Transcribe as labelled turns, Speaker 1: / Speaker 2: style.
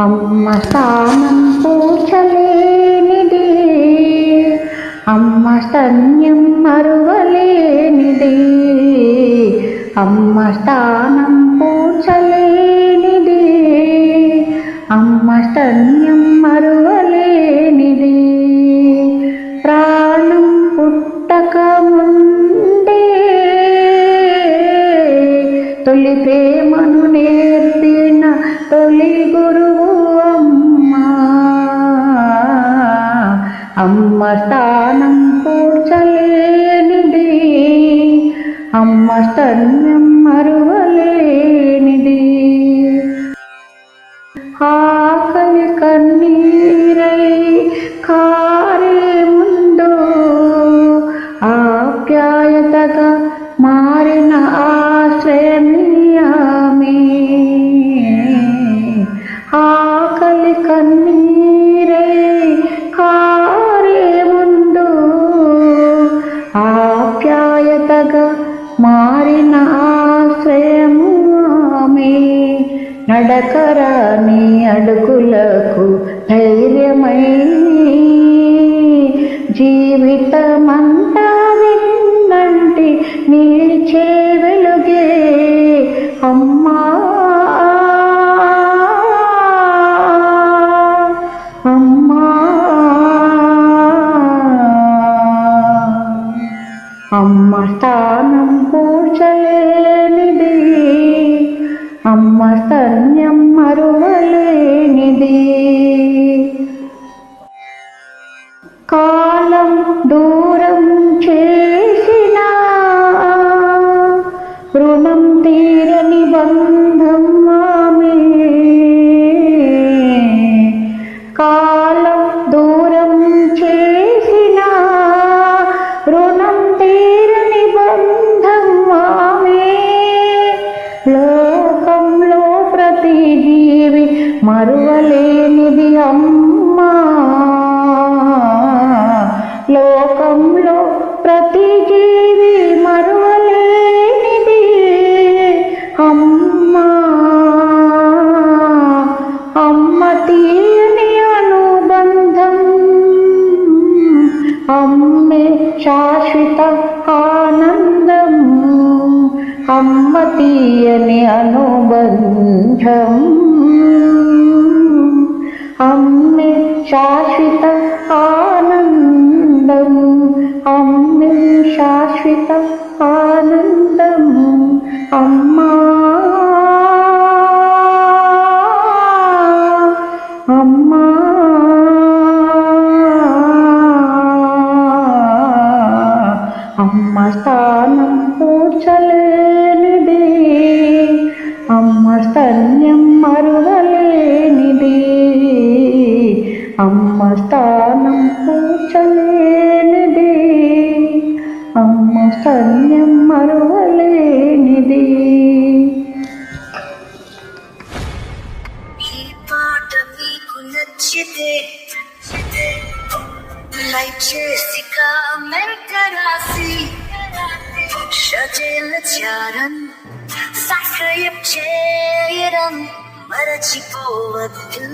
Speaker 1: అమ్మ స్థానం పూచలేనిది అమ్మ స్తన్యం మరువలేనిది. అమ్మ స్థానం పూచలేనిది అమ్మ స్తన్యం మరువలేనిది. ప్రాణం పుట్టక ముందే తొలి ప్రేమను నేర్పిన తొలి గురు స్థానం కూర్చలేనిది. అమ్మ స్తన్యం మరువలేనిది. ఆకలి కన్నీరై కారే ముందు ఆప్యాయతగా మారిన ఆశ్రయమియామే ఆకలి కన్నీ నడకరాని అడుగులకు ధైర్యమై జీవితమంతా విన్నంటి నిలిచే వెలుగే. అమ్మా! అమ్మా! అమ్మ స్థానం కూర్చలేనిది. అమ్మ స్తన్యం మరువలేనిది కాలం దూరం చేసిన రుణం మరువలేనిది అమ్మా. లోకంలో ప్రతి జీవి మరువలేనిది అమ్మా. అమ్మ తీయని అనుబంధం అమ్మే శాశ్వత ఆనందం అమ్మ తీయని అనుబంధం. శాశ్వత ఆనందం అమ్మే శాశ్వత ఆనందం అమ్మా. అమ్మా. అమ్మ స్థానం పూర్చలే స్థానం పూచలేనిది అమ్మ స్తన్యం మరువలేనిది.
Speaker 2: ఈ పాట మీకు నచ్చితే లైక్ చేసి కామెంట్ రాసి. షజేల చారం సబ్స్క్రైబ్ చేయడం మరచిపోవద్దు.